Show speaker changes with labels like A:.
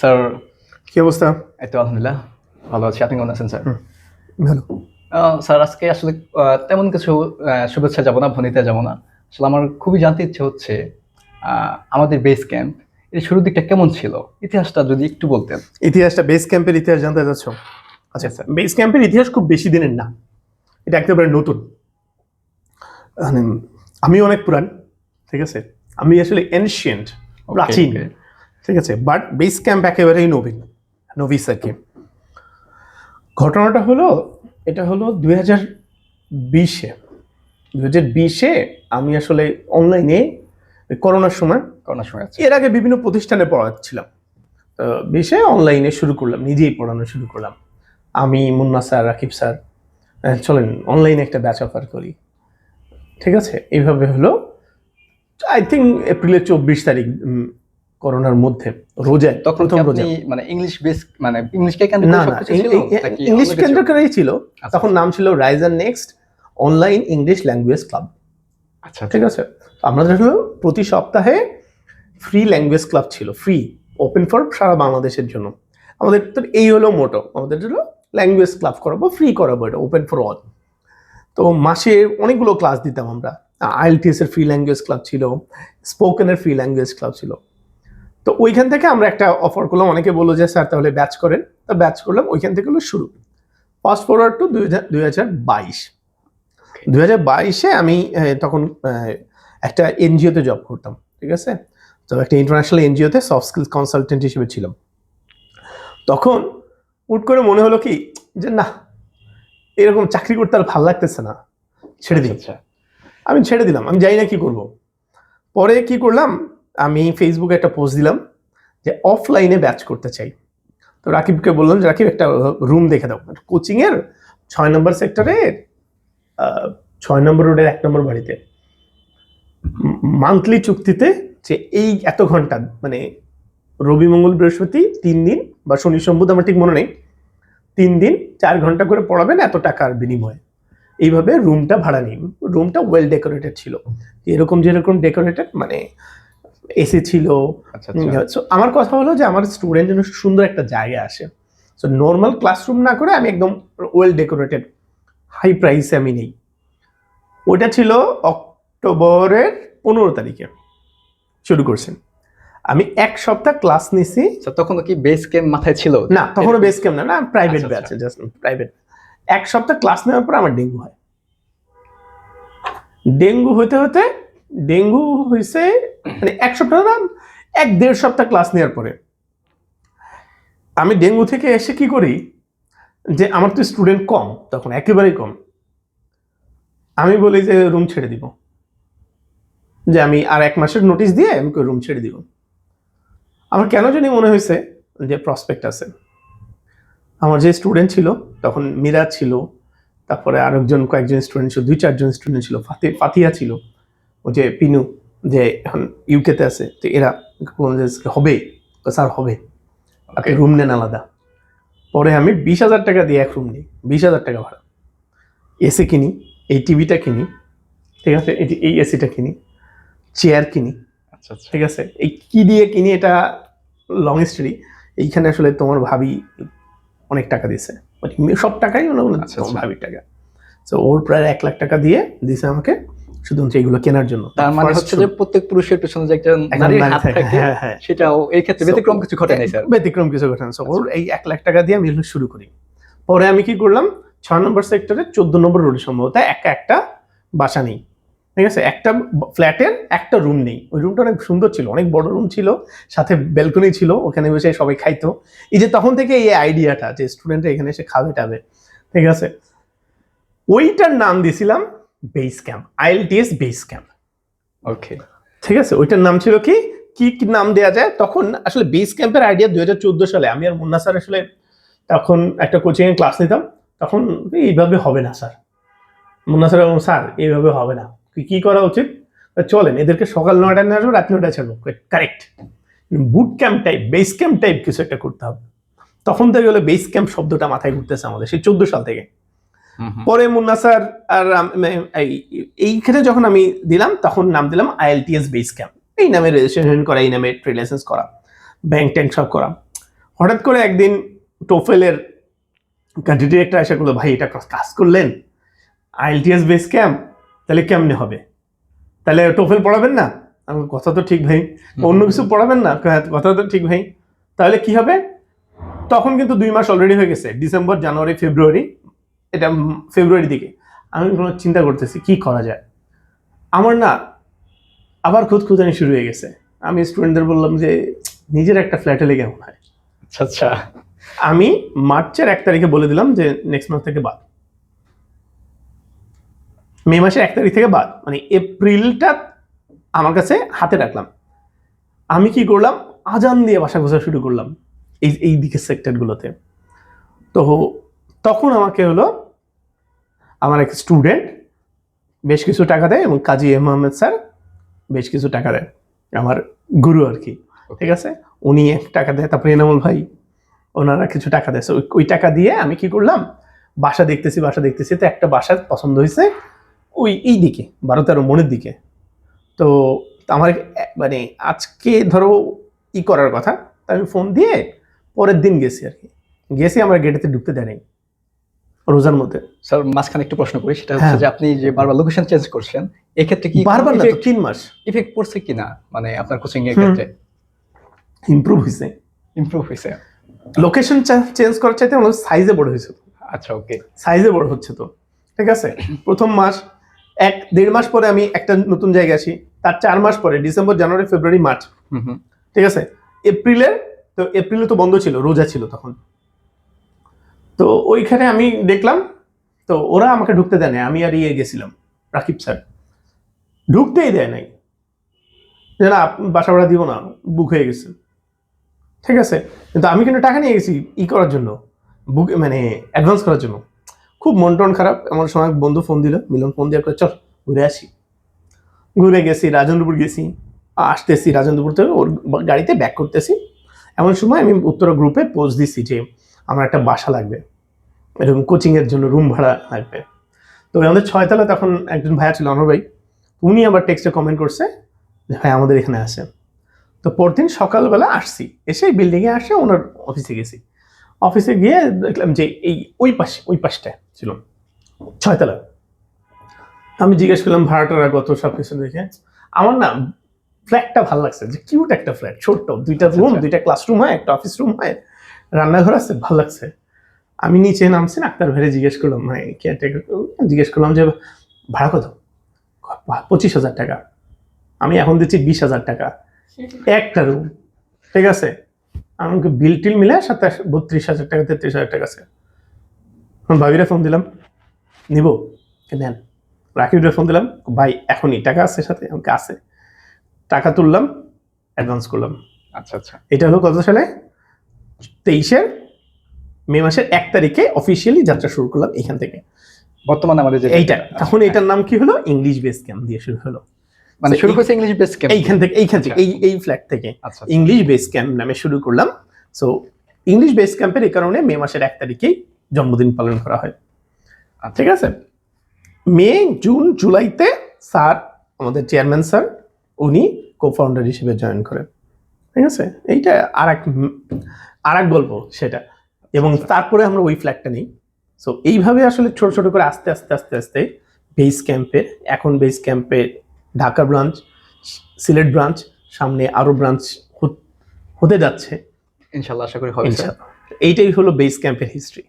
A: Sir
B: কি অবস্থা?
A: এই তো আলহামদুলিল্লাহ ভালো আছি। আপনি কেমন আছেন স্যার
B: ভালো।
A: স্যার আজকে আসলে তেমন কিছু শুভেচ্ছা যাব না ভনিতে যাব না। আসলে আমার খুবই জানতে ইচ্ছে হচ্ছে আমাদের বেস ক্যাম্প এর শুরুর দিকটা কেমন ছিল? ইতিহাসটা যদি একটু বলতেন।
B: ইতিহাসটা বেস ক্যাম্পের ইতিহাস জানতে চাচ্ছ? আচ্ছা স্যার বেস ক্যাম্পের ইতিহাস খুব বেশি দিনের না। এটা একেবারে নতুন। মানে আমি অনেক পুরান ঠিক আছে? আমি আসলে এনশিয়েন্ট প্রাচীন. ঠিক আছে? বাট বেস ক্যাম্প একেবারেই নবীন নভিস আর কি ঘটনাটা হলো এটা হলো দুই হাজার বিশে। দুই হাজার বিশে আমি আসলে অনলাইনে করোনার সময়
A: করোনার সময়
B: এর আগে বিভিন্ন প্রতিষ্ঠানে পড়াচ্ছিলাম। তো বিশে অনলাইনে শুরু করলাম নিজেই পড়ানো শুরু করলাম। আমি মুন্না স্যার রাকিব স্যার চলেন অনলাইনে একটা ব্যাচ অফার করি। ঠিক আছে? এইভাবে হলো আই থিঙ্ক এপ্রিলের চব্বিশ তারিখ করোনার মধ্যে রোজায়
A: তখন
B: প্রথম রোজা
A: মানে ইংলিশ বেস মানে ইংলিশকে কেন্দ্র
B: না ইংলিশ কেন্দ্র করেই ছিল?
A: আচ্ছা,
B: তখন নাম ছিল Riser next online English language club
A: আচ্ছা।
B: ঠিক আছে? আমাদের হলো প্রতি সপ্তাহে ফ্রি ল্যাঙ্গুয়েজ ক্লাব ছিল ফ্রি ওপেন ফর সারা বাংলাদেশের জন্য। আমাদের তো এই হলো মোটো আমাদের হলো ল্যাঙ্গুয়েজ ক্লাব করাবো ফ্রি করাবো এটা ওপেন ফর অল তো মাসে অনেকগুলো ক্লাস দিতাম আমরা। আইএলটিএস এর ফ্রি ল্যাঙ্গুয়েজ ক্লাব ছিল স্পোকেনের ফ্রি ল্যাঙ্গুয়েজ ক্লাব ছিল। তো ওইখান থেকে আমরা একটা অফার করলাম। অনেকে বলল যে স্যার তাহলে ব্যাচ করেন। তো ব্যাচ করলাম ওইখান থেকে হলো শুরু। ফাস্ট ফরওয়ার্ড টু দুই হাজার বাইশ। দুই হাজার বাইশে আমি তখন একটা এনজিওতে জব করতাম ঠিক আছে? তো একটা ইন্টারন্যাশনাল এনজিওতে সফট স্কিলস কনসালটেন্ট হিসেবে ছিলাম। তখন হুট করে মনে হলো কি যে না এরকম চাকরি করতে আর ভালো লাগতেছে না। ছেড়ে দিই।
A: আচ্ছা।
B: আমি ছেড়ে দিলাম। আমি জানি না কি করব। পরে কি করলাম আমি ফেসবুকে একটা পোস্ট দিলাম যে অফলাইনে ব্যাচ করতে চাই। তো রাকিবকে বললাম যে, রাকিব, একটা রুম দেখে দাও। কোচিংয়ের ছয় নম্বর সেক্টরে ছয় নম্বর রোডের এক নম্বর বাড়িতে। মান্থলি চুক্তিতে যে এই এত ঘণ্টা মানে রবি মঙ্গল বৃহস্পতি তিন দিন বা শনি সম্বুধ, আমার ঠিক মনে নেই। তিন দিন চার ঘণ্টা করে পড়াবেন এত টাকার বিনিময়ে। এইভাবে রুমটা ভাড়া নিই রুমটা ওয়েল ডেকোরেটেড ছিল। এরকম যেরকম ডেকোরেটেড মানে এসি ছিল।
A: আচ্ছা আচ্ছা।
B: সো আমার কথা হলো যে আমার স্টুডেন্ট যেন সুন্দর একটা জায়গা আসে। সো নর্মাল ক্লাসরুম না করে আমি একদম ওয়েল ডেকোরেটেড হাই প্রাইসে আমি নেই। ওটা ছিল অক্টোবরের পনেরো তারিখে শুরু করছেন আমি এক সপ্তাহ ক্লাস নিছি।
A: তখন কি বেস ক্যাম্প মাথায় ছিল?
B: না তখনও বেস ক্যাম্প না না প্রাইভেট ব্যাচ জাস্ট প্রাইভেট এক সপ্তাহ ক্লাস নেওয়ার পর আমার ডেঙ্গু হয়। ডেঙ্গু হতে হতে ডেঙ্গু হয়েছে মানে এক সপ্তাহ না, এক দেড় সপ্তাহ ক্লাস নেওয়ার পরে। আমি ডেঙ্গু থেকে এসে কি করি, যে আমার তো স্টুডেন্ট কম, তখন একেবারেই কম। আমি বলি যে রুম ছেড়ে দিব। যে আমি আর এক মাসের নোটিশ দিয়ে আমি রুম ছেড়ে দিব। আমার কেন জানি মনে হয়েছে যে প্রসপেক্ট আছে। আমার যে স্টুডেন্ট ছিল, তখন মিরাজ ছিল, তারপরে আরেকজন কয়েকজন স্টুডেন্ট ছিল, দুই চারজন স্টুডেন্ট ছিল, ফাতে, ফাতিয়া ছিল। ও যে পিনু যে এখন ইউকেতে আছে তো এরা হবে স্যার হবে। আপনি রুম নেন আলাদা। পরে আমি বিশ হাজার টাকা দিয়ে এক রুম নিই। বিশ হাজার টাকা ভাড়া। এসি কিনি এই টিভিটা কিনি ঠিক আছে? এটি এই এসিটা কিনি চেয়ার কিনি
A: আচ্ছা আচ্ছা।
B: ঠিক আছে? এই কি দিয়ে কিনি এটা লং স্টোরি এইখানে আসলে তোমার ভাবি অনেক টাকা দিছে মানে সব টাকাই
A: আচ্ছা, আচ্ছা।
B: ভাবির টাকা। তো ওর প্রায় এক লাখ টাকা দিয়ে দিছে আমাকে। শুধুমাত্র এগুলো কেনার জন্য।
A: তার মানে হচ্ছে যে প্রত্যেক পুরুষের পেছনে যে একটা নারীর হাত
B: থাকে, হ্যাঁ হ্যাঁ।
A: সেটাও এই ক্ষেত্রে ব্যতিক্রম কিছু ঘটে নাই স্যার।
B: ব্যতিক্রম কিছু ঘটে না ওর এই এক লাখ টাকা দিয়ে আমি শুরু করি। পরে আমি কি করলাম ছয় নম্বর সেক্টরে চোদ্দ নম্বর রোডে সম্ভবত একা একটা বাসা নেই। ঠিক আছে? একটা ফ্ল্যাটের একটা রুম নেই। ওই রুমটা অনেক সুন্দর ছিল অনেক বড় রুম ছিল সাথে ব্যালকনি ছিল ওখানে বসে সবাই খাইতো। এই যে তখন থেকে এই আইডিয়াটা যে স্টুডেন্টরা এখানে এসে খাবে টাবে ঠিক আছে? ওইটার নাম দিয়েছিলাম base camp IELTS base camp
A: okay
B: ঠিক আছে ওইটার নাম ছিল কি? কি নাম দেওয়া যায়? তখন আসলে বেস ক্যাম্পের আইডিয়া দুই হাজার চোদ্দ সালে আমি আর মুন্না স্যার আসলে তখন একটা কোচিং এ ক্লাস নিতাম। তখন এইভাবে হবে না স্যার। মুন্না স্যার বলল, স্যার এইভাবে হবে না। কি- কি করা উচিত? চলেন এদেরকে সকাল নয়টায় নিয়ে আসব রাত নয়টায় ছাড়বো। Correct boot camp type base camp type কিছু একটা করতে হবে। তখন থেকে হলো বেস ক্যাম্প শব্দটা মাথায় ঘুরতেছে আমাদের সেই চোদ্দ সাল থেকে। পরে মুন্না স্যার আর এই- এইখানে যখন আমি দিলাম তখন নাম দিলাম আইএলটিএস বেস ক্যাম্প এই নামে রেজিস্ট্রেশন করা এই নামে ট্রেড লাইসেন্স করা ব্যাংক ট্যাঙ্ক সব করা। হঠাৎ করে একদিন টোফেলের কান্ট্রি ডিরেক্টর এসে করল ভাই এটা কাজ করলেন? আইএলটিএস বেস ক্যাম্প তাহলে কেমনে হবে? তাহলে টোফেল পড়াবেন না? আমি কথা তো ঠিক ভাই। অন্য কিছু পড়াবেন না? "হ্যাঁ, কথা তো ঠিক ভাই। তাহলে কি হবে? তখন কিন্তু দুই মাস অলরেডি হয়ে গেছে ডিসেম্বর জানুয়ারি ফেব্রুয়ারি। এটা ফেব্রুয়ারি দিকে। আমি কোনো চিন্তা করতেছি কি করা যায়? আমার না আবার খুদ খুদানি শুরু হয়ে গেছে। আমি স্টুডেন্টদের বললাম যে নিজের একটা ফ্ল্যাটে লেগে কেমন হয়।
A: আচ্ছা আচ্ছা।
B: আমি মার্চের এক তারিখে বলে দিলাম যে নেক্সট মাস থেকে বাদ। মে মাসের এক তারিখ থেকে বাদ। মানে এপ্রিলটা আমার কাছে হাতে রাখলাম। আমি কি করলাম? আজান দিয়ে বাসা ঘোষা শুরু করলাম। এই এই দিকের সেক্টরগুলোতে তো তখন আমাকে হলো আমার এক স্টুডেন্ট বেশ কিছু টাকা দেয় এবং কাজী এম আহমেদ স্যার বেশ কিছু টাকা দেয়। আমার গুরু আর কি। ঠিক আছে? উনি এক টাকা দেয় তারপরে এনামুল ভাই ওনারা কিছু টাকা দেয়। ওই- টাকা দিয়ে আমি কি করলাম? বাসা দেখতেছি বাসা দেখতেছি তো একটা বাসা পছন্দ হয়েছে ওই এই দিকে বারো তেরো মনের দিকে। তো আমার মানে আজকে ধরো ই করার কথা তা আমি ফোন দিয়ে পরের দিন গেছি আর কি। গেছি আমার গেটেতে ঢুকতে দেয় রোজার মধ্যে।
A: স্যার মাঝখানে একটু প্রশ্ন করি সেটা হচ্ছে
B: হ্যাঁ।
A: যে আপনি যে বারবার লোকেশন চেঞ্জ করছেন এক্ষেত্রে কি
B: বারবার না তিন মাস।
A: ইফেক্ট পড়ছে কিনা মানে আপনার কোচিং এর ক্ষেত্রে?
B: ইমপ্রুভ হয়েছে
A: ইমপ্রুভ হয়েছে
B: লোকেশন চেঞ্জ করার চাইতে আমার সাইজে বড় হয়েছে
A: আচ্ছা ওকে
B: সাইজে বড় হচ্ছে তো। ঠিক আছে? প্রথম মাস এক দেড় মাস পরে আমি একটা নতুন জায়গায় আসি। তার চার মাস পরে ডিসেম্বর জানুয়ারি ফেব্রুয়ারি মার্চ। ঠিক আছে? এপ্রিলের তো এপ্রিলে তো বন্ধ ছিল রোজা ছিল তখন। তো ওইখানে আমি দেখলাম, তো ওরা আমাকে ঢুকতে দেয় না আমি আর ইয়ে গেছিলাম, রাকিব স্যার। ঢুকতেই দেয় নাই। যে না বাসা ভাড়া দিব না, বুক হয়ে গেছে। ঠিক আছে, কিন্তু আমি কিন্তু টাকা নিয়ে গেছি ই করার জন্য, বুক মানে অ্যাডভান্স করার জন্য। খুব মন টন খারাপ, আমার সময় বন্ধু ফোন দিল, মিলন ফোন দিয়ে চল, ঘুরে আসি। ঘুরে গেছি, রাজেন্দ্রপুর গেছি, আসতেছি রাজেন্দ্রপুর থেকে ওর গাড়িতে ব্যাক করতেছি। এমন সময় আমি উত্তরা গ্রুপে পোস্ট দিছি যে আমার একটা বাসা লাগবে। এরকম কোচিংয়ের জন্য রুম ভাড়া লাগবে। তো আমাদের ছয়তলা তখন একজন ভাইয়া ছিল অনর ভাই। উনি আবার টেক্সটে কমেন্ট করছে যে ভাই আমাদের এখানে আসেন তো পরদিন সকালবেলা আসছি। এসে বিল্ডিংয়ে আসে ওনার অফিসে গেছি। অফিসে গিয়ে দেখলাম যে এই ওই পাশে ওই পাশটায় ছিল ছয়তলা আমি জিজ্ঞেস করলাম ভাড়াটারা কত? সব কিছু দেখে। আমার না ফ্ল্যাটটা ভালো লাগছে। যে কিউট একটা ফ্ল্যাট ছোট্ট। দুইটা
A: আচ্ছা,
B: রুম
A: আচ্ছা।
B: দুইটা ক্লাসরুম হয় একটা অফিস রুম হয়। রান্নাঘর আছে ভালো লাগছে। আমি নিচে নামছি না আক্তার ভাইরে জিজ্ঞেস করলাম মানে কেয়ারটেকার জিজ্ঞেস করলাম যে ভাড়া কত? পঁচিশ হাজার টাকা। আমি এখন দিচ্ছি বিশ হাজার টাকা। একটা রুম ঠিক আছে? আমাকে বিল টিল মিলে সাতাশ বত্রিশ হাজার টাকা তেত্রিশ হাজার টাকা আছে। ভাবিরে ফোন দিলাম নিব নেন। রাকিবরে ফোন দিলাম ভাই এখনই টাকা আছে সাথে আমাকে আছে। টাকা তুললাম অ্যাডভান্স করলাম।
A: আচ্ছা আচ্ছা।
B: এটা হলো কত সালে? তেইশের মে মাসের এক তারিখে অফিসিয়ালি যাত্রা শুরু করলাম এখান থেকে।
A: বর্তমানে আমাদের যে
B: এইটা। তখন এটার নাম কি হলো? ইংলিশ বেস ক্যাম্প দিয়ে শুরু হলো।
A: মানে শুরু হয়েছে ইংলিশ বেস ক্যাম্প
B: এইখান থেকে এইখান থেকে এই এই ফ্ল্যাট থেকে
A: আচ্ছা
B: ইংলিশ বেস ক্যাম্প নামে শুরু করলাম। সো ইংলিশ বেস ক্যাম্পের এই কারণে মে মাসের এক তারিখেই জন্মদিন পালন করা হয়।
A: আচ্ছা।
B: ঠিক আছে? মে জুন জুলাইতে স্যার আমাদের চেয়ারম্যান স্যার উনি কো ফাউন্ডার হিসেবে জয়েন করেন। ঠিক আছে? এইটা আর এক আর এক গল্প সেটা। এবং তারপরে আমরা ওই ফ্ল্যাটটা নিই। সো এইভাবে আসলে ছোট ছোট করে আস্তে আস্তে আস্তে আস্তে বেস ক্যাম্পে এখন বেস ক্যাম্পে ঢাকা ব্রাঞ্চ সিলেট ব্রাঞ্চ সামনে আরও ব্রাঞ্চ হতে যাচ্ছে।
A: ইনশাল্লাহ আশা করি হবে
B: এইটাই হলো বেস ক্যাম্পের হিস্ট্রি